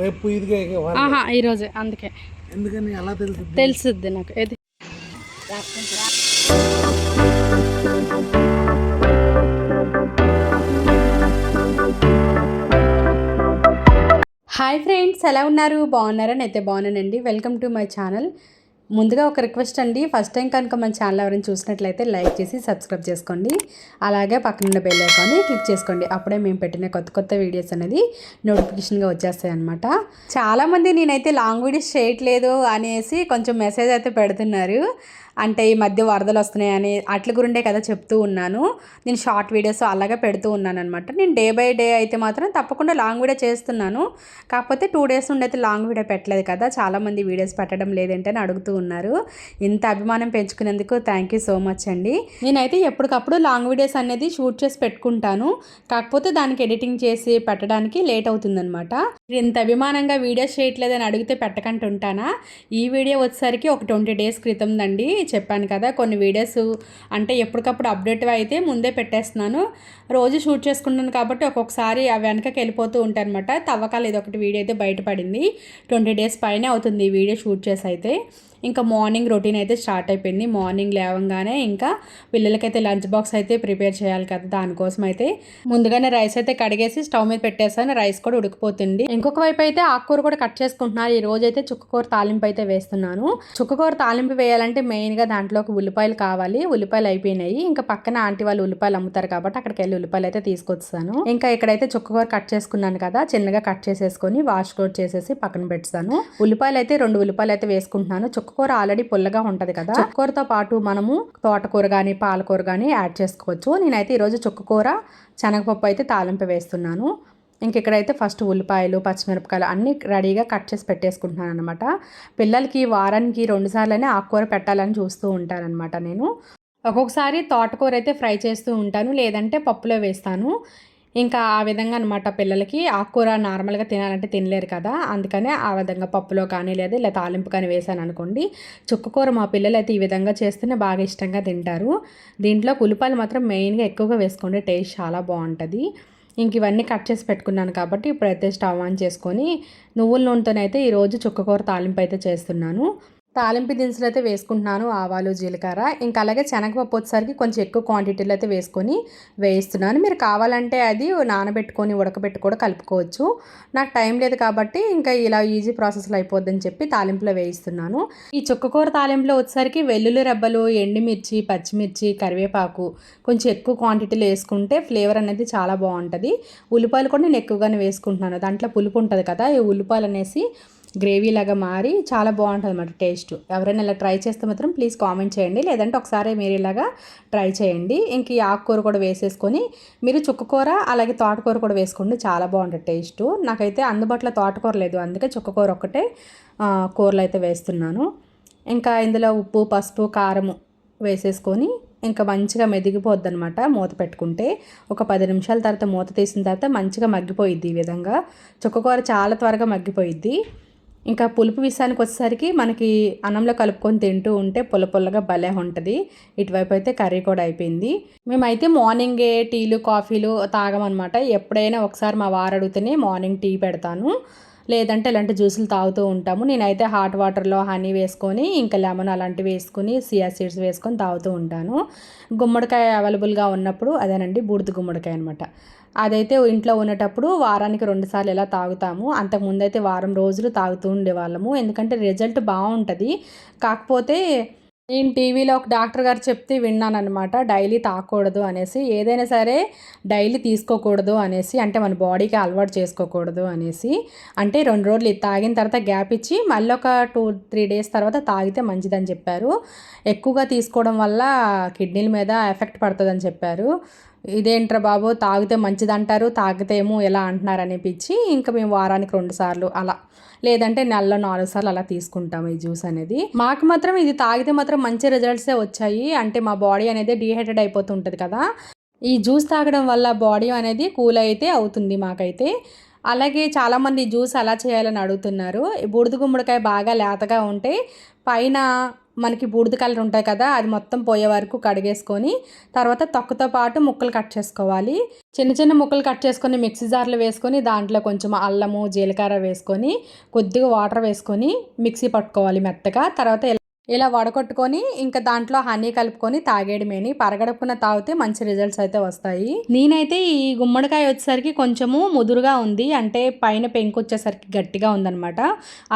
రేపు ఇది ఆహా ఈరోజే అందుకే. ఎందుకని అలా తెలుస్తుంది తెలుసుద్ది నాకు. ఏది? హాయ్ ఫ్రెండ్స్ ఎలా ఉన్నారు? బాగున్నారా? అయితే బాగున్నానండి. Welcome to my channel. ముందుగా ఒక రిక్వెస్ట్ అండి. ఫస్ట్ టైం కనుక మన ఛానల్ ఎవరైనా చూసినట్లయితే లైక్ చేసి సబ్స్క్రైబ్ చేసుకోండి. అలాగే పక్కనున్న బెల్ ఐకాన్ని క్లిక్ చేసుకోండి. అప్పుడే మేము పెట్టిన కొత్త కొత్త వీడియోస్ అనేది నోటిఫికేషన్గా వచ్చేస్తాయి అనమాట చాలామంది నేనైతే లాంగ్ వీడియోస్ చేయట్లేదు అనేసి కొంచెం మెసేజ్ అయితే పెడుతున్నారు. అంటే ఈ మధ్య వరదలు వస్తున్నాయని అట్ల గురిండే కదా చెప్తూ ఉన్నాను. నేను షార్ట్ వీడియోస్ అలాగే పెడుతూ ఉన్నాను అనమాట నేను డే బై డే అయితే మాత్రం తప్పకుండా లాంగ్ వీడియో చేస్తున్నాను. కాకపోతే టూ డేస్ నుండి అయితే లాంగ్ వీడియో పెట్టలేదు కదా. చాలామంది వీడియోస్ పెట్టడం లేదంటే అని అడుగుతూ ఉన్నారు. ఇంత అభిమానం పెంచుకునేందుకు థ్యాంక్ యూ సో మచ్ అండి. నేనైతే ఎప్పటికప్పుడు లాంగ్ వీడియోస్ అనేది షూట్ చేసి పెట్టుకుంటాను. కాకపోతే దానికి ఎడిటింగ్ చేసి పెట్టడానికి లేట్ అవుతుందనమాట ఇంత అభిమానంగా వీడియోస్ చేయట్లేదని అడిగితే పెట్టకంటుంటానా? ఈ వీడియో వచ్చేసరికి ఒక ట్వంటీ డేస్ క్రితం అండి చెప్పాను కదా కొన్ని వీడియోస్ అంటే ఎప్పటికప్పుడు అప్డేట్ అయితే ముందే పెట్టేస్తున్నాను. రోజు షూట్ చేసుకుంటాను కాబట్టి ఒక్కొక్కసారి అవి వెనకకి వెళ్ళిపోతూ ఉంటాయి అనమాట తవ్వకాలు ఇది ఒకటి వీడియో అయితే బయటపడింది. ట్వంటీ డేస్ పైనే అవుతుంది ఈ వీడియో షూట్ చేసి అయితే. ఇంకా మార్నింగ్ రొటీన్ అయితే స్టార్ట్ అయిపోయింది. మార్నింగ్ లేవగానే ఇంకా పిల్లలకైతే లంచ్ బాక్స్ అయితే ప్రిపేర్ చేయాలి కదా దానికోసం అయితే. ముందుగానే రైస్ అయితే కడిగేసి స్టవ్ మీద పెట్టేసాను. రైస్ కూడా ఉడికిపోతుంది. ఇంకొక వైపు అయితే ఆకుకూర కూడా కట్ చేసుకుంటున్నారు ఈ రోజు అయితే చుక్కకూర తాలింపు అయితే వేస్తున్నాను. చుక్కకూర తాలింపు వేయాలంటే మెయిన్గా దాంట్లోకి ఉల్లిపాయలు కావాలి. ఉల్లిపాయలు అయిపోయినాయి. ఇంకా పక్కన ఆంటీ వాళ్ళు ఉల్లిపాయలు అమ్ముతారు కాబట్టి అక్కడికి వెళ్ళి ఉల్లిపాయలు అయితే తీసుకొస్తాను ఇంకా ఇక్కడైతే చుక్కకూర కట్ చేసుకున్నాను కదా చిన్నగా కట్ చేసేసుకొని వాష్ కోట్ చేసేసి పక్కన పెడతాను ఉల్లిపాయలు అయితే రెండు ఉల్లిపాయలు అయితే వేసుకుంటున్నాను. చుక్కకూర ఆల్రెడీ పుల్లగా ఉంటది కదా? చుక్కకూరతో పాటు మనము తోటకూర కానీ పాలకూర కానీ యాడ్ చేసుకోవచ్చు. నేనైతే ఈరోజు చుక్కకూర శనగపప్పు అయితే తాలింపు వేస్తున్నాను. ఇంక ఇక్కడైతే ఫస్ట్ ఉల్లిపాయలు పచ్చిమిరపకాయలు అన్నీ రెడీగా కట్ చేసి పెట్టేసుకుంటున్నాను అనమాట పిల్లలకి వారానికి రెండు సార్లనే ఆకుకూర పెట్టాలని చూస్తూ ఉంటానన్నమాట నేను. ఒక్కొక్కసారి తోటకూర అయితే ఫ్రై చేస్తూ ఉంటాను లేదంటే పప్పులో వేస్తాను. ఇంకా ఆ విధంగా అనమాట పిల్లలకి ఆకుకూర నార్మల్గా తినాలంటే తినలేరు కదా. అందుకనే ఆ విధంగా పప్పులో కానీ లేదా ఇలా తాలింపు కానీ వేసాను అనుకోండి. చుక్కకూర మా పిల్లలు అయితే ఈ విధంగా చేస్తేనే బాగా ఇష్టంగా తింటారు. దీంట్లో ఉల్లిపాయలు మాత్రం మెయిన్గా ఎక్కువగా వేసుకోండి. టేస్ట్ చాలా బాగుంటుంది. ఇంక ఇవన్నీ కట్ చేసి పెట్టుకున్నాను కాబట్టి ఇప్పుడైతే స్టవ్ ఆన్ చేసుకొని నువ్వుల నూనెతోనైతే ఈరోజు చుక్కకూర తాలింపు అయితే చేస్తున్నాను. తాలింపు దినుసులు అయితే వేసుకుంటున్నాను ఆవాలు జీలకర్ర. ఇంకా అలాగే శనగపప్పు వచ్చేసరికి కొంచెం ఎక్కువ క్వాంటిటీలో అయితే వేసుకొని వేయిస్తున్నాను. మీరు కావాలంటే అది నానబెట్టుకొని ఉడకబెట్టి కూడా కలుపుకోవచ్చు. నాకు టైం లేదు కాబట్టి ఇంకా ఇలా ఈజీ ప్రాసెస్లో అయిపోద్దని చెప్పి తాలింపులో వేయిస్తున్నాను. ఈ చుక్కకూర తాలింపులో వచ్చేసరికి వెల్లుల్లి రెబ్బలు ఎండుమిర్చి పచ్చిమిర్చి కరివేపాకు కొంచెం ఎక్కువ క్వాంటిటీలో వేసుకుంటే ఫ్లేవర్ అనేది చాలా బాగుంటుంది. ఉల్లిపాయలు కూడా నేను ఎక్కువగానే వేసుకుంటున్నాను. దాంట్లో పులుపు ఉంటుంది కదా ఈ ఉల్లిపాయలు అనేసి గ్రేవీ లాగా మారి చాలా బాగుంటుంది అన్నమాట టేస్ట్. ఎవరైనా ఇలా ట్రై చేస్తే మాత్రం ప్లీజ్ కామెంట్ చేయండి. లేదంటే ఒకసారి మీరు ఇలాగా ట్రై చేయండి. ఇంక ఈ ఆకుకూర కూడా వేసేసుకొని మీరు చుక్కకూర అలాగే తోటకూర కూడా వేసుకోండి. చాలా బాగుంటుంది టేస్ట్. నాకైతే అందుబాటులో తోటకూర లేదు. అందుకే చుక్కకూర ఒక్కటే కూరలు అయితే వేస్తున్నాను. ఇంకా ఇందులో ఉప్పు పసుపు కారము వేసేసుకొని ఇంకా మంచిగా మెదిగిపోద్ది అనమాట మూత పెట్టుకుంటే. ఒక పది నిమిషాల తర్వాత మూత తీసిన తర్వాత మంచిగా మగ్గిపోయిద్ది ఈ విధంగా. చుక్కకూర చాలా త్వరగా మగ్గిపోయిద్ది. ఇంకా పులుపు విషయానికి వచ్చేసరికి మనకి అన్నంలో కలుపుకొని తింటూ ఉంటే పుల్ల పుల్లగా భలే ఉంటుంది. ఇటువైపు అయితే కర్రీ కూడా అయిపోయింది. మేమైతే మార్నింగే టీలు కాఫీలు తాగమన్నమాట. ఎప్పుడైనా ఒకసారి మా వారు అడిగితేనే మార్నింగ్ టీ పెడతాను. లేదంటే ఇలాంటి జ్యూసులు తాగుతూ ఉంటాము. నేనైతే హాట్ వాటర్లో హనీ వేసుకొని ఇంకా లెమన్ అలాంటివి వేసుకొని సియా సీడ్స్ వేసుకొని తాగుతూ ఉంటాను. గుమ్మడికాయ అవైలబుల్గా ఉన్నప్పుడు అదేనండి బూడిద గుమ్మడికాయ అనమాట అదైతే ఇంట్లో ఉన్నటప్పుడు వారానికి రెండుసార్లు ఎలా తాగుతాము అంతకుముందు అయితే వారం రోజులు తాగుతూ ఉండేవాళ్ళము. ఎందుకంటే రిజల్ట్ బాగుంటుంది. కాకపోతే నేను టీవీలో ఒక డాక్టర్ గారు చెప్తే విన్నానమాట డైలీ తాగకూడదు అనేసి. ఏదైనా సరే డైలీ తీసుకోకూడదు అనేసి అంటే మన బాడీకి అలవాటు చేసుకోకూడదు అనేసి. అంటే రెండు రోజులు ఇది తాగిన తర్వాత గ్యాప్ ఇచ్చి మళ్ళీ ఒక టూ త్రీ డేస్ తర్వాత తాగితే మంచిదని చెప్పారు. ఎక్కువగా తీసుకోవడం వల్ల కిడ్నీల మీద ఎఫెక్ట్ పడుతుందని చెప్పారు. ఇదేంట్రా బాబు తాగితే మంచిదంటారు తాగితేమో ఎలా అంటున్నారు అనిపించి ఇంకా మేము వారానికి రెండు సార్లు అలా. లేదంటే నెలలో నాలుగు సార్లు అలా తీసుకుంటాం ఈ జ్యూస్ అనేది. మాకు మాత్రం ఇది తాగితే మాత్రం మంచి రిజల్ట్సే వచ్చాయి. అంటే మా బాడీ అనేది డిహైడ్రేట్ అయిపోతుంటుంది కదా. ఈ జ్యూస్ తాగడం వల్ల బాడీ అనేది కూల్ అయితే అవుతుంది మాకైతే. అలాగే చాలామంది జ్యూస్ అలా చేయాలని అడుగుతున్నారు. బూడిద గుమ్మడికాయ బాగా లేతగా ఉంటే పైన మనకి బూడిద కలర్ ఉంటాయి కదా అది మొత్తం పోయే వరకు కడిగేసుకొని తర్వాత తొక్కతో పాటు ముక్కలు కట్ చేసుకోవాలి. చిన్న చిన్న ముక్కలు కట్ చేసుకొని మిక్సీ జార్లో వేసుకొని దాంట్లో కొంచెం అల్లము జీలకర్ర వేసుకొని కొద్దిగా వాటర్ వేసుకొని మిక్సీ పట్టుకోవాలి మెత్తగా. తర్వాత ఇలా వడగొట్టుకొని ఇంకా దాంట్లో హనీ కలుపుకొని తాగేయడమేని పరగడుపున తాగితే మంచి రిజల్ట్స్ అయితే వస్తాయి. నేనైతే ఈ గుమ్మడికాయ వచ్చేసరికి కొంచెము ముదురుగా ఉంది. అంటే పైన పెంకు వచ్చేసరికి గట్టిగా ఉందనమాట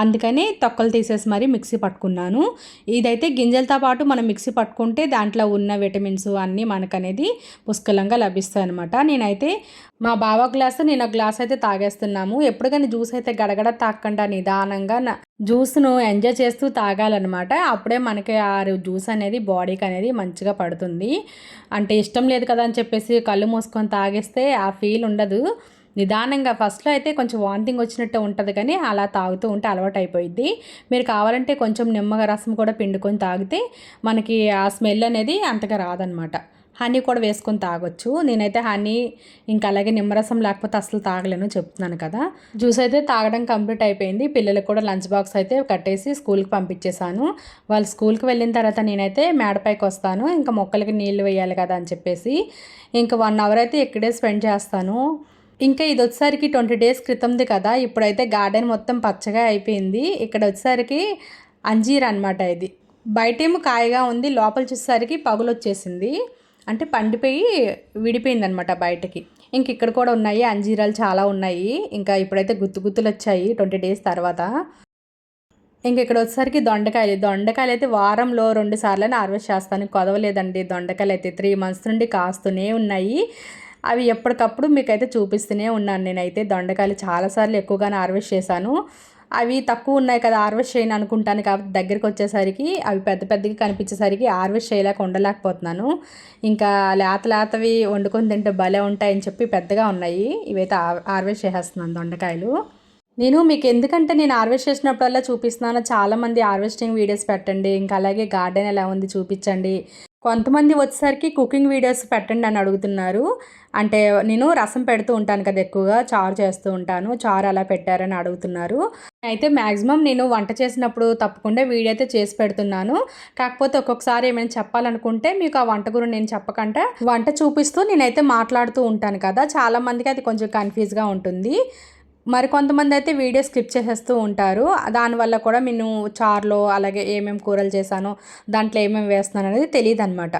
అందుకని తొక్కలు తీసేసి మరి మిక్సీ పట్టుకున్నాను. ఇదైతే గింజలతో పాటు మనం మిక్సీ పట్టుకుంటే దాంట్లో ఉన్న విటమిన్స్ అన్నీ మనకు అనేది పుష్కలంగా లభిస్తాయి అనమాట నేనైతే మా బావ గ్లాస్ నేను గ్లాస్ అయితే తాగేస్తున్నాము. ఎప్పుడు కానీ జ్యూస్ అయితే గడగడ తాగకుండా నిదానంగా జ్యూస్ను ఎంజాయ్ చేస్తూ తాగాలన్నమాట. అప్పుడే మనకి ఆ జ్యూస్ అనేది బాడీకి అనేది మంచిగా పడుతుంది. అంటే ఇష్టం లేదు కదా అని చెప్పేసి కళ్ళు మూసుకొని తాగేస్తే ఆ ఫీల్ ఉండదు. నిదానంగా ఫస్ట్లో అయితే కొంచెం వాంతింగ్ వచ్చినట్టు ఉంటుంది కానీ అలా తాగుతూ ఉంటే అలవాటు అయిపోయింది మీరు కావాలంటే కొంచెం నిమ్మగా రసం కూడా పిండుకొని తాగితే మనకి ఆ స్మెల్ అనేది అంతగా రాదనమాట హనీ కూడా వేసుకొని తాగొచ్చు. నేనైతే హనీ ఇంకా అలాగే నిమ్మరసం లేకపోతే అసలు తాగలేను చెప్తున్నాను కదా. జ్యూస్ అయితే తాగడం కంప్లీట్ అయిపోయింది. పిల్లలకు కూడా లంచ్ బాక్స్ అయితే కట్టేసి స్కూల్కి పంపించేశాను. వాళ్ళు స్కూల్కి వెళ్ళిన తర్వాత నేనైతే మేడపైకి వస్తాను. ఇంకా మొక్కలకి నీళ్ళు వేయాలి కదా అని చెప్పేసి ఇంకా వన్ అవర్ అయితే ఇక్కడే స్పెండ్ చేస్తాను. ఇంకా ఇది వచ్చేసరికి ట్వంటీ డేస్ క్రితంది కదా. ఇప్పుడైతే గార్డెన్ మొత్తం పచ్చగా అయిపోయింది. ఇక్కడ వచ్చేసరికి అంజీర్ అనమాట ఇది. బయటేమో కాయగా ఉంది. లోపల చూసేసరికి పగులు వచ్చేసింది అంటే పండిపోయి విడిపోయింది అనమాట బయటకి. ఇంక ఇక్కడ కూడా ఉన్నాయి అంజీరాలు చాలా ఉన్నాయి. ఇంకా ఇప్పుడైతే గుత్తు గుత్తులు వచ్చాయి ట్వంటీ డేస్ తర్వాత. ఇంక ఇక్కడ వచ్చేసరికి దొండకాయలు. దొండకాయలు అయితే వారంలో రెండు సార్లు హార్వెస్ట్ చేస్తాను. కొదవలేదండి దొండకాయలు అయితే. త్రీ మంత్స్ నుండి కాస్తూనే ఉన్నాయి. అవి ఎప్పటికప్పుడు మీకైతే చూపిస్తూనే ఉన్నాను నేనైతే. దొండకాయలు చాలాసార్లు ఎక్కువగానే హార్వెస్ట్ చేశాను. అవి తక్కువ ఉన్నాయి కదా హార్వెస్ట్ చేయను అనుకుంటాను కాబట్టి దగ్గరికి వచ్చేసరికి అవి పెద్ద పెద్దగా కనిపించేసరికి హార్వెస్ట్ చేయలేక ఉండలేకపోతున్నాను. ఇంకా లేత లేతవి వండుకొని తింటే భలే ఉంటాయని చెప్పి పెద్దగా ఉన్నాయి. ఇవైతే హార్వెస్ట్ చేసేస్తున్నాను దొండకాయలు. నేను మీకు ఎందుకంటే నేను హార్వెస్ట్ చేసినప్పుడల్లా చూపిస్తున్నాను. చాలామంది హార్వెస్టింగ్ వీడియోస్ పెట్టండి. ఇంకా అలాగే గార్డెన్ ఎలా ఉంది చూపించండి. కొంతమంది వచ్చేసరికి కుకింగ్ వీడియోస్ పెట్టండి అని అడుగుతున్నారు. అంటే నేను రసం పెడుతూ ఉంటాను కదా ఎక్కువగా చారు చేస్తూ ఉంటాను చారు అలా పెట్టారని అడుగుతున్నారు. అయితే మ్యాక్సిమం నేను వంట చేసినప్పుడు తప్పకుండా వీడియో అయితే చేసి పెడుతున్నాను. కాకపోతే ఒక్కొక్కసారి ఏమైనా చెప్పాలనుకుంటే మీకు ఆ వంట గురించి నేను చెప్పకుండా వంట చూపిస్తూ నేనైతే మాట్లాడుతూ ఉంటాను కదా. చాలామందికి అది కొంచెం కన్ఫ్యూజ్గా ఉంటుంది. మరి కొంతమంది అయితే వీడియో స్క్రిప్ చేసేస్తూ ఉంటారు. దానివల్ల కూడా నేను చార్లో అలాగే ఏమేమి కూరలు చేశానో దాంట్లో ఏమేమి వేస్తున్నాను అనేది తెలియదు అనమాట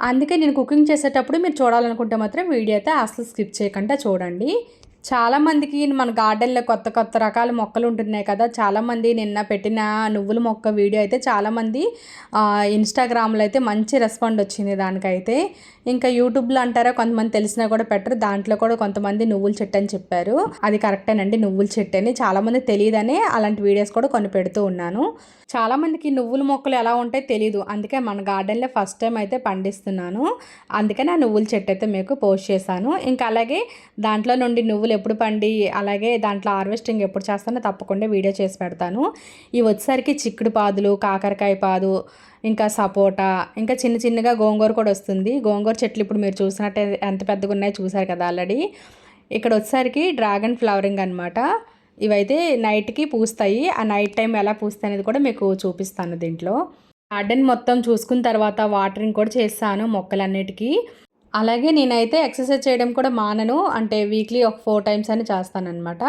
అందుకే నేను కుకింగ్ చేసేటప్పుడు మీరు చూడాలనుకుంటే మాత్రం వీడియో అయితే అసలు స్కిప్ చేయకుండా చూడండి. చాలామందికి మన గార్డెన్లో కొత్త కొత్త రకాల మొక్కలు ఉంటున్నాయి కదా. చాలామంది నిన్న పెట్టిన నువ్వుల మొక్క వీడియో అయితే చాలామంది ఇన్స్టాగ్రామ్లో అయితే మంచి రెస్పాండ్ వచ్చింది దానికైతే. ఇంకా యూట్యూబ్లో అంటారా కొంతమంది తెలిసినా కూడా పెట్టరు. దాంట్లో కూడా కొంతమంది నువ్వుల చెట్టు అని చెప్పారు. అది కరెక్టేనండి నువ్వుల చెట్టు అని. చాలామంది తెలియదని అలాంటి వీడియోస్ కూడా కొన్ని పెడుతూ ఉన్నాను. చాలామందికి నువ్వుల మొక్కలు ఎలా ఉంటాయో తెలియదు అందుకే మన గార్డెన్లో ఫస్ట్ టైం అయితే పండిస్తున్నాను. అందుకే ఆ నువ్వుల చెట్టు అయితే మీకు పోస్ట్ చేశాను. ఇంకా అలాగే దాంట్లో నుండి నువ్వులు ఎప్పుడు పండి అలాగే దాంట్లో హార్వెస్టింగ్ ఎప్పుడు చేస్తానో తప్పకుండా వీడియో చేసి పెడతాను. ఇవి వచ్చేసరికి చిక్కుడు పాదులు కాకరకాయ పాదు ఇంకా సపోటా ఇంకా చిన్న చిన్నగా గోంగూర కూడా వస్తుంది. గోంగూర చెట్లు ఇప్పుడు మీరు చూసినట్టే ఎంత పెద్దగా ఉన్నాయో చూసారు కదా ఆల్రెడీ. ఇక్కడ వచ్చేసరికి డ్రాగన్ ఫ్లవరింగ్ అనమాట ఇవైతే నైట్కి పూస్తాయి. ఆ నైట్ టైం ఎలా పూస్తాయి అనేది కూడా మీకు చూపిస్తాను దీంట్లో. గార్డెన్ మొత్తం చూసుకున్న తర్వాత వాటరింగ్ కూడా చేస్తాను మొక్కలన్నిటికీ. అలాగే నేనైతే ఎక్సర్సైజ్ చేయడం కూడా మానను. అంటే వీక్లీ ఒక ఫోర్ టైమ్స్ అని చేస్తానమాట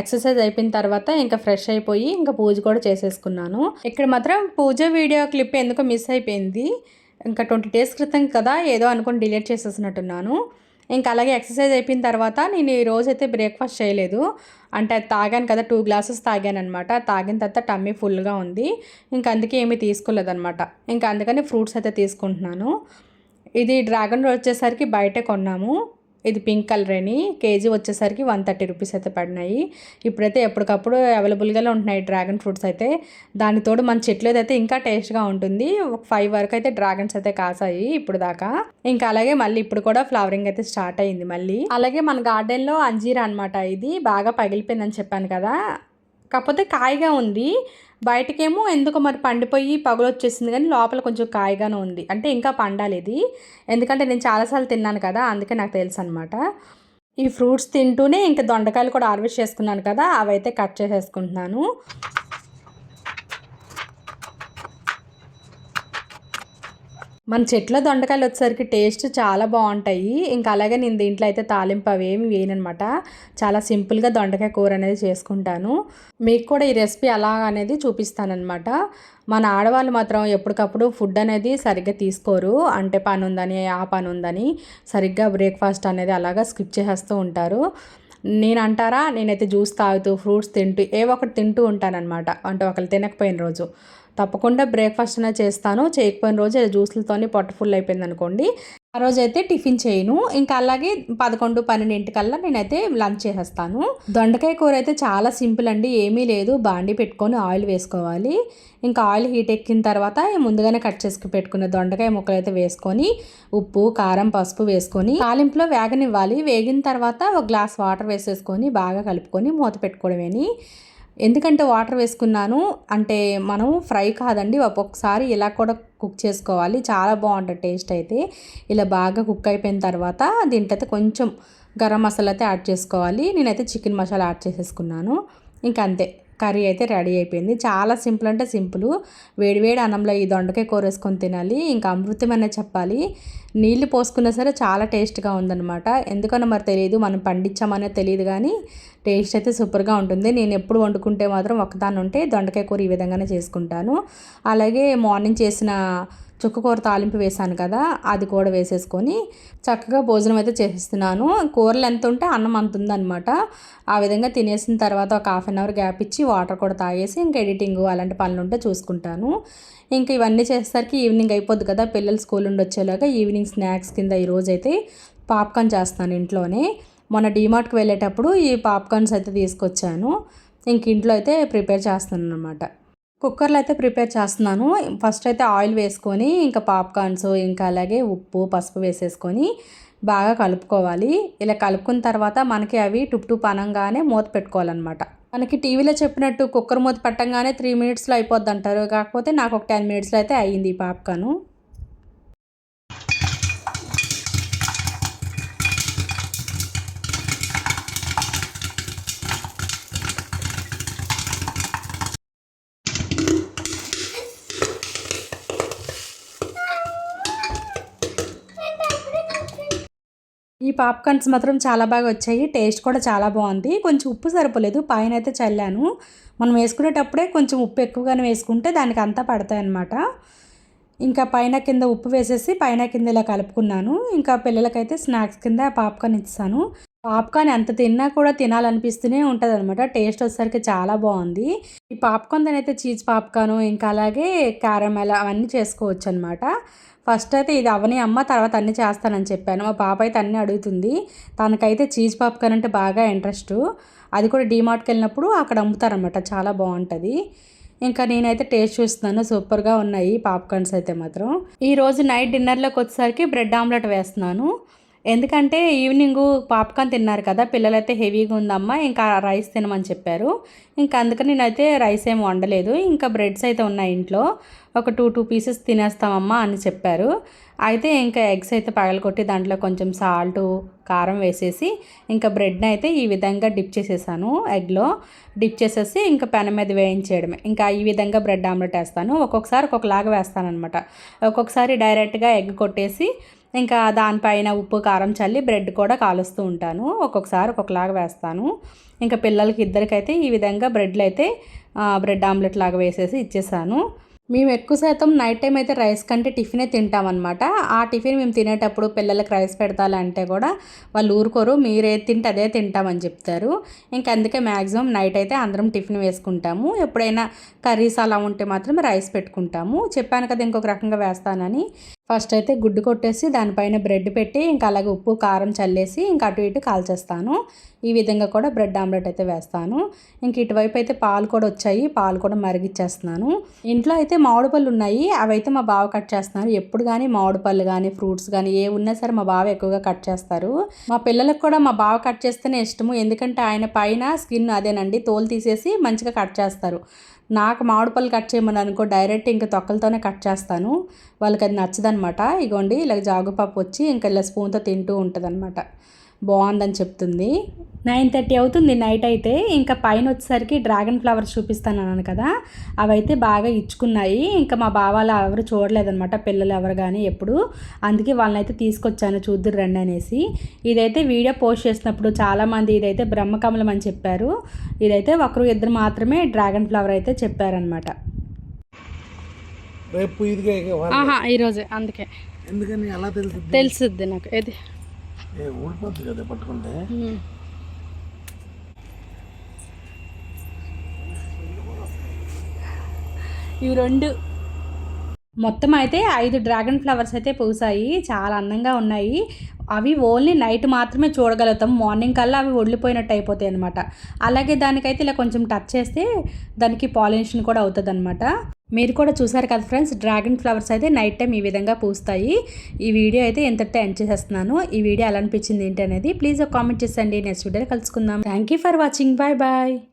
ఎక్సర్సైజ్ అయిపోయిన తర్వాత ఇంకా ఫ్రెష్ అయిపోయి ఇంకా పూజ కూడా చేసేసుకున్నాను. ఇక్కడ మాత్రం పూజ వీడియో క్లిప్ ఎందుకో మిస్ అయిపోయింది. ఇంకా ట్వంటీ డేస్ క్రితం కదా ఏదో అనుకుని డిలీట్ చేసేసినట్టున్నాను. ఇంకా అలాగే ఎక్సర్సైజ్ అయిపోయిన తర్వాత నేను ఈ రోజు అయితే బ్రేక్ఫాస్ట్ చేయలేదు. అంటే అది తాగాను కదా టూ గ్లాసెస్ తాగాను అనమాట తాగిన తర్వాత టమ్మీ ఫుల్గా ఉంది. ఇంకా అందుకే ఏమీ తీసుకోలేదనమాట ఇంకా అందుకని ఫ్రూట్స్ అయితే తీసుకుంటున్నాను. ఇది డ్రాగన్ వచ్చేసరికి బయట కొన్నాము. ఇది పింక్ కలర్ అని. కేజీ వచ్చేసరికి వన్ థర్టీ రూపీస్ అయితే పడినాయి. ఇప్పుడైతే ఎప్పటికప్పుడు అవైలబుల్గా ఉంటున్నాయి డ్రాగన్ ఫ్రూట్స్ అయితే. దానితోడు మన చెట్లు అయితే ఇంకా టేస్ట్గా ఉంటుంది. ఒక ఫైవ్ వరకు అయితే డ్రాగన్స్ అయితే కాసాయి ఇప్పుడు దాకా. ఇంకా అలాగే మళ్ళీ ఇప్పుడు కూడా ఫ్లవరింగ్ అయితే స్టార్ట్ అయింది మళ్ళీ. అలాగే మన గార్డెన్లో అంజీరా అనమాట ఇది బాగా పగిలిపోయిందని చెప్పాను కదా. కాకపోతే కాయగా ఉంది. బయటకేమో ఎందుకో మరి పండిపోయి పగులు వచ్చేసింది కానీ లోపల కొంచెం కాయగానే ఉంది. అంటే ఇంకా పండాలి ఇది. ఎందుకంటే నేను చాలాసార్లు తిన్నాను కదా అందుకే నాకు తెలుసు అనమాట ఈ ఫ్రూట్స్ తింటూనే ఇంకా దొండకాయలు కూడా హార్వెస్ట్ చేసుకున్నాను కదా అవైతే కట్ చేసేసుకుంటున్నాను. మన చెట్ల దొండకాయలు వచ్చేసరికి టేస్ట్ చాలా బాగుంటాయి. ఇంకా అలాగే నేను దీంట్లో అయితే తాలింపు అవి ఏమి వేయనమాట చాలా సింపుల్గా దొండకాయ కూర అనేది చేసుకుంటాను. మీకు కూడా ఈ రెసిపీ అలా అనేది చూపిస్తానమాట మన ఆడవాళ్ళు మాత్రం ఎప్పటికప్పుడు ఫుడ్ అనేది సరిగ్గా తీసుకోరు. అంటే పని ఉందని ఆ పని ఉందని సరిగ్గా బ్రేక్ఫాస్ట్ అనేది అలాగా స్కిప్ చేసేస్తూ ఉంటారు. నేను అంటారా నేనైతే జ్యూస్ తాగుతూ ఫ్రూట్స్ తింటూ ఏ ఒకటి తింటూ ఉంటానన్నమాట. అంటే ఒకరు తినకపోయిన రోజు. తప్పకుండా బ్రేక్ఫాస్ట్ అయినా చేస్తాను. చేయకపోయిన రోజు జ్యూస్లతోనే పొట్ట ఫుల్ అయిపోయింది అనుకోండి. ఆ రోజు అయితే టిఫిన్ చేయను. ఇంకా అలాగే పదకొండు పన్నెండింటికల్లా నేనైతే లంచ్ చేసేస్తాను. దొండకాయ కూర అయితే చాలా సింపుల్ అండి. ఏమీ లేదు. బాండి పెట్టుకొని ఆయిల్ వేసుకోవాలి. ఇంకా ఆయిల్ హీట్ ఎక్కిన తర్వాత ముందుగానే కట్ చేసుకు పెట్టుకున్న దొండకాయ ముక్కలు అయితే వేసుకొని ఉప్పు కారం పసుపు వేసుకొని తాలింపులో వేగనివ్వాలి. వేగిన తర్వాత ఒక గ్లాస్ వాటర్ వేసేసుకొని బాగా కలుపుకొని మూత పెట్టుకోవడమేని. ఎందుకంటే వాటర్ వేసుకున్నాను అంటే మనం ఫ్రై కాదండి ఒక్కొక్కసారి ఇలా కూడా కుక్ చేసుకోవాలి. చాలా బాగుంటుంది టేస్ట్ అయితే. ఇలా బాగా కుక్ అయిపోయిన తర్వాత దీంట్లో అయితే కొంచెం గరం మసాలా అయితే యాడ్ చేసుకోవాలి. నేనైతే చికెన్ మసాలా యాడ్ చేసేసుకున్నాను. ఇంకంతే అంతే. కర్రీ అయితే రెడీ అయిపోయింది. చాలా సింపుల్ అంటే సింపుల్. వేడివేడి అన్నంలో ఈ దొండకాయ కూర వేసుకొని తినాలి. ఇంకా అమృతమనే చెప్పాలి. నీళ్ళు పోసుకున్నా సరే చాలా టేస్ట్గా ఉందన్నమాట. ఎందుకన్నా మరి తెలియదు మనం పండించామనే తెలియదు కానీ టేస్ట్ అయితే సూపర్గా ఉంటుంది. నేను ఎప్పుడు వండుకుంటే మాత్రం ఒకదాన్ని ఉంటే దొండకాయ కూర ఈ విధంగానే చేసుకుంటాను. అలాగే మార్నింగ్ చేసిన చుక్కకూర తాలింపు వేసాను కదా అది కూడా వేసేసుకొని చక్కగా భోజనం అయితే చేసేస్తున్నాను. కూరలు ఎంత ఉంటే అన్నం అంత ఉందనమాట ఆ విధంగా తినేసిన తర్వాత ఒక హాఫ్ అన్ అవర్ గ్యాప్ ఇచ్చి వాటర్ కూడా తాగేసి ఇంకా ఎడిటింగ్ అలాంటి పనులు ఉంటే చూసుకుంటాను. ఇంకా ఇవన్నీ చేసేసరికి ఈవినింగ్ అయిపోద్ది కదా పిల్లలు స్కూల్ నుండి వచ్చేలాగా ఈవినింగ్ స్నాక్స్ కింద ఈరోజు అయితే పాప్కార్న్ చేస్తాను ఇంట్లోనే. మొన్న డీమార్ట్కి వెళ్ళేటప్పుడు ఈ పాప్కార్న్స్ అయితే తీసుకొచ్చాను. ఇంక ఇంట్లో అయితే ప్రిపేర్ చేస్తాను అనమాట కుక్కర్లో అయితే ప్రిపేర్ చేస్తున్నాను. ఫస్ట్ అయితే ఆయిల్ వేసుకొని ఇంకా పాప్కార్న్స్ ఇంకా అలాగే ఉప్పు పసుపు వేసేసుకొని బాగా కలుపుకోవాలి. ఇలా కలుపుకున్న తర్వాత మనకి అవి టుప్ టుప్ అనంగానే మూత పెట్టుకోవాలన్నమాట. మనకి టీవీలో చెప్పినట్టు కుక్కర్ మూత పెట్టంగానే త్రీ మినిట్స్లో అయిపోద్ది అంటారు. కాకపోతే నాకు ఒక టెన్ మినిట్స్లో అయితే అయ్యింది ఈ పాప్కాను ఈ పాప్కార్న్స్ మాత్రం చాలా బాగా వచ్చాయి. టేస్ట్ కూడా చాలా బాగుంది. కొంచెం ఉప్పు సరిపోలేదు. పైన అయితే చల్లాను. మనం వేసుకునేటప్పుడే కొంచెం ఉప్పు ఎక్కువగానే వేసుకుంటే దానికి అంతా పడతాయి అన్నమాట. ఇంకా పైన కింద ఉప్పు వేసేసి పైన కింద ఇలా కలుపుకున్నాను. ఇంకా పిల్లలకైతే స్నాక్స్ కింద పాప్కార్న్ ఇస్తాను పాప్కార్న్ ఎంత తిన్నా కూడా తినాలనిపిస్తూనే ఉంటుంది అనమాట టేస్ట్ వచ్చేసరికి చాలా బాగుంది. ఈ పాప్కార్న్ అయితే చీజ్ పాప్కార్న్ ఇంకా అలాగే క్యారమెల్ అవన్నీ చేసుకోవచ్చు అనమాట ఫస్ట్ అయితే ఇది అవని అమ్మ తర్వాత అన్నీ చేస్తానని చెప్పాను. మా పాప అయితే అన్నీ అడుగుతుంది. తనకైతే చీజ్ పాప్కార్న్ అంటే బాగా ఇంట్రెస్ట్. అది కూడా డీమార్ట్కి వెళ్ళినప్పుడు అక్కడ అమ్ముతారనమాట చాలా బాగుంటుంది. ఇంకా నేనైతే టేస్ట్ చూస్తున్నాను. సూపర్గా ఉన్నాయి పాప్కార్న్స్ అయితే మాత్రం. ఈరోజు నైట్ డిన్నర్లోకి వచ్చేసరికి బ్రెడ్ ఆమ్లెట్ వేస్తున్నాను. ఎందుకంటే ఈవినింగ్ పాప్కార్న్ తిన్నారు కదా పిల్లలైతే హెవీగా ఉందమ్మా ఇంకా రైస్ తినమని చెప్పారు. ఇంకా అందుకని నేనైతే రైస్ ఏం వండలేదు. ఇంకా బ్రెడ్స్ అయితే ఉన్నాయి ఇంట్లో. ఒక టూ టూ పీసెస్ తినేస్తామమ్మా అని చెప్పారు. అయితే ఇంకా ఎగ్స్ అయితే పగలగొట్టి దాంట్లో కొంచెం సాల్ట్ కారం వేసేసి ఇంకా బ్రెడ్ని అయితే ఈ విధంగా డిప్ చేసేసాను ఎగ్లో. డిప్ చేసేసి ఇంకా పెన మీద వేయించేయడమే. ఇంకా ఈ విధంగా బ్రెడ్ ఆమ్లెట్ వేస్తాను. ఒక్కొక్కసారి ఒక్కొక్కలాగా వేస్తాను అనమాట ఒక్కొక్కసారి డైరెక్ట్గా ఎగ్ కొట్టేసి ఇంకా దానిపైన ఉప్పు కారం చల్లి బ్రెడ్ కూడా కాలుస్తూ ఉంటాను. ఒక్కొక్కసారి ఒక్కొక్కలాగా వేస్తాను. ఇంకా పిల్లలకి ఇద్దరికైతే ఈ విధంగా బ్రెడ్లు అయితే బ్రెడ్ ఆమ్లెట్ లాగా వేసేసి ఇచ్చేసాను. మేము ఎక్కువ శాతం నైట్ టైం అయితే రైస్ కంటే టిఫినే తింటామన్నమాట. ఆ టిఫిన్ మేము తినేటప్పుడు పిల్లలకి రైస్ పెడతాలంటే కూడా వాళ్ళు ఊరుకోరు మీరే తింటే అదే తింటామని చెప్తారు. ఇంకా అందుకే మ్యాక్సిమం నైట్ అయితే అందరం టిఫిన్ వేసుకుంటాము. ఎప్పుడైనా కర్రీస్ అలా ఉంటే మాత్రం రైస్ పెట్టుకుంటాము. చెప్పాను కదా ఇంకొక రకంగా వేస్తానని. ఫస్ట్ అయితే గుడ్డు కొట్టేసి దానిపైన బ్రెడ్ పెట్టి ఇంకా అలాగే ఉప్పు కారం చల్లేసి ఇంకా అటు ఇటు కాల్చేస్తాను. ఈ విధంగా కూడా బ్రెడ్ ఆమ్లెట్ అయితే వేస్తాను. ఇంక ఇటువైపు అయితే పాలు కూడా వచ్చాయి. పాలు కూడా మరిగిచ్చేస్తున్నాను. ఇంట్లో అయితే మామిడి పళ్ళు ఉన్నాయి. అవైతే మా బావ కట్ చేస్తున్నారు. ఎప్పుడు కానీ మామిడి పళ్ళు కానీ ఫ్రూట్స్ కానీ ఏ ఉన్నా సరే మా బావ ఎక్కువగా కట్ చేస్తారు. మా పిల్లలకు కూడా మా బావ కట్ చేస్తేనే ఇష్టము. ఎందుకంటే ఆయన పైన స్కిన్ అదేనండి. తోలు తీసేసి మంచిగా కట్ చేస్తారు. నాకు మామిడి పళ్ళు కట్ చేయమని అనుకో డైరెక్ట్ ఇంకా తొక్కలతోనే కట్ చేస్తాను. వాళ్ళకి అది నచ్చదనమాట. ఇగోండి ఇలా జాగుపాపు వచ్చి ఇంకా ఇలా స్పూన్తో తింటూ ఉంటుంది అనమాట బాగుందని చెప్తుంది. నైన్ థర్టీ అవుతుంది నైట్ అయితే. ఇంకా పైన వచ్చేసరికి డ్రాగన్ ఫ్లవర్స్ చూపిస్తాను అన్నాను కదా. అవైతే బాగా ఇచ్చుకున్నాయి. ఇంకా మా బావాలు ఎవరు చూడలేదనమాట పిల్లలు ఎవరు కానీ ఎప్పుడు. అందుకే వాళ్ళని అయితే తీసుకొచ్చాను చూద్దురు రండి అనేసి. ఇదైతే వీడియో పోస్ట్ చేసినప్పుడు చాలామంది ఇదైతే బ్రహ్మకమలం అని చెప్పారు. ఇదైతే ఒకరు ఇద్దరు మాత్రమే డ్రాగన్ ఫ్లవర్ అయితే చెప్పారనమాట రేపు ఈరోజే అందుకే. ఎందుకని అలా తెలుస్తుంది తెలుసుద్ది నాకు. ఏది? ఏ ఊడిపోద్ది కదా పట్టుకుంటే. ఇవి రెండు. మొత్తం అయితే ఐదు డ్రాగన్ ఫ్లవర్స్ అయితే పూసాయి. చాలా అందంగా ఉన్నాయి. అవి ఓన్లీ నైట్ మాత్రమే చూడగలుగుతాం. మార్నింగ్ కల్లా అవి ఒళ్ళిపోయినట్టు అయిపోతాయి అనమాట అలాగే దానికైతే ఇలా కొంచెం టచ్ చేస్తే దానికి పాలినేషన్ కూడా అవుతుంది అనమాట మీరు కూడా చూసారు కదా ఫ్రెండ్స్ డ్రాగన్ ఫ్లవర్స్ అయితే నైట్ టైం ఈ విధంగా పూస్తాయి. ఈ వీడియో అయితే ఎంతటితో ఎండ్ చేసేస్తున్నాను. ఈ వీడియో ఎలా అనిపించింది ఏంటి అనేది ప్లీజ్ ఒక కామెంట్ చేసండి నెక్స్ట్ వీడియోలో కలుసుకుందాం. Thank you for watching bye bye